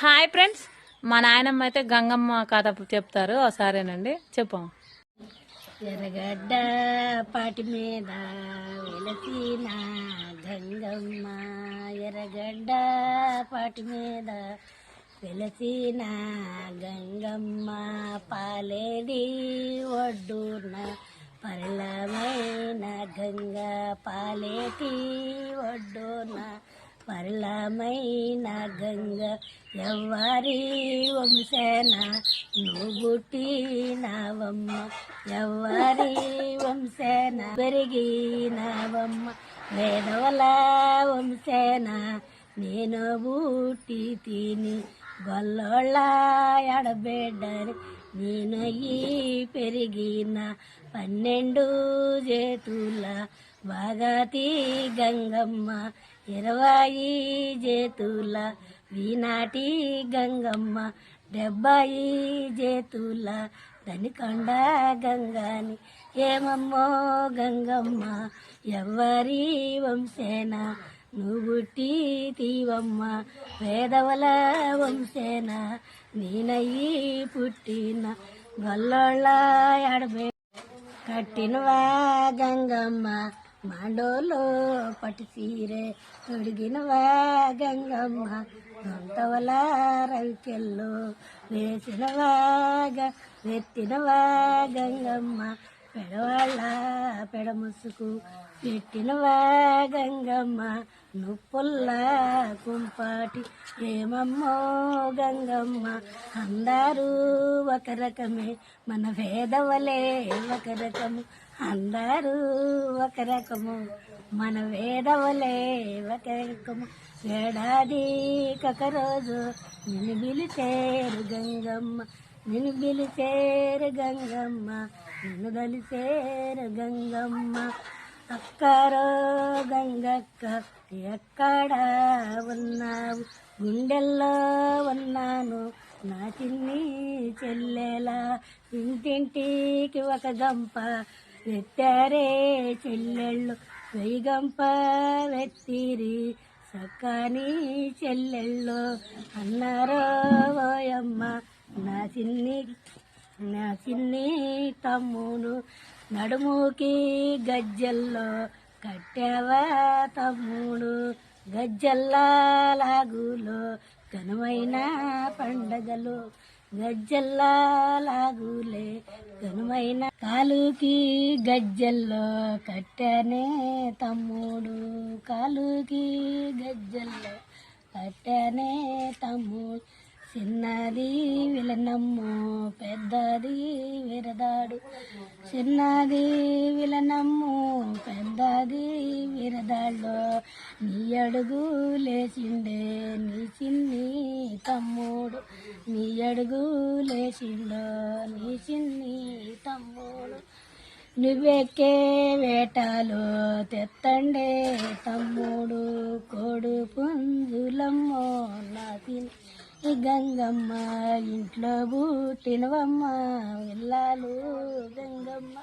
Hi friends. మా నాయనమ్మ అయితే గంగమ్మ కథ చెప్తారు. సరేనండి చెప్పు. ఎర్రగడ్డ పాటి మీద వెలసిన గంగమ్మ. ఎర్రగడ్డ పాటి మీద వెలసిన గంగమ్మ. పాలేడి ఒడ్డున పరలమైన గంగ. పాలేటి ఒడ్డున పరలమైన గంగ ఎవ్వరి వంశన నువ్వు పుట్టినవమ్మ. ఎవ్వరి వంశన పెరిగినవమ్మ. వేదవల వంశన నేను బూటి తిని గొల్లోళ్ళ ఎడబెడ్డని నేను ఈ పెరిగిన పన్నెండు చేతుల బాగాతి గంగమ్మ ఇరవై జేతుల వీనాటి గంగమ్మ డెబ్బాయి జేతుల దనికొండ గంగాని ఏమమ్మో గంగమ్మ ఎవరి వంశేన నువ్వు పుట్టి తీవమ్మ వేదవల వంశేన నేనయ్యి పుట్టిన గొల్లోళ్ళ ఎడబే కట్టినవా గంగమ్మ? మాండోలో పట్టు సీరే తొడిగినవా గంగమ్మ దొంతవల రవికెళ్ళు వేసినవా గ- వెత్తినవా గంగమ్మ పెడవాళ్ళ పెడముసుకు పెట్టినవా గంగమ్మ నుప్పుల్ల కుంపాటి ఏమమ్మో గంగమ్మ అందరూ ఒక రకమే మన వేదవలే ఒక రకము. అందరూ ఒక రకము మన వేదవలే ఒక రకము. ఏడాది ఒక రోజు నిన్ను పిలిచేరు గంగమ్మ నిన్ను పిలిచేరు గంగమ్మ నిన్ను దలిచేరు గంగమ్మ అక్కరో గంగక్క ఎక్కడ ఉన్నావు గుండెల్లో ఉన్నాను నా చిన్ని చెల్లెలా. ఇంటింటికి ఒక గంప వెత్తారే చెల్లెళ్ళు. వెయ్యి వెత్తిరి సక్కని చెల్లెళ్ళు. అన్నారో ఓయమ్మ నా చిన్ని నా చిన్ని తమ్ముడు నడుముకి గజ్జల్లో కట్టావా తమ్ముడు? గజ్జల్లా లాగులో ఘనమైన పండగలు గజ్జల్లాగులే ఘనమైన కాలుకి గజ్జల్లో కట్టానే తమ్ముడు. కాలుకి గజ్జల్లో కట్టానే తమ్ముడు. చిన్నది విలనమ్ము పెద్దది విరదాడు. చిన్నది విలనమ్ము పెద్దది విరదాడు నీ అడుగు లేచిండే నీ చిన్ని తమ్ముడు. నీ అడుగు లేచిండో నీ చిన్ని తమ్ముడు. నువ్వెక్కే వేటలు తెత్తండే తమ్ముడు. కొడు పుంజులమ్మో నా తిని గంగమ్మ ఇంట్లో పుట్టినవమ్మ వెళ్ళాలు గంగమ్మ.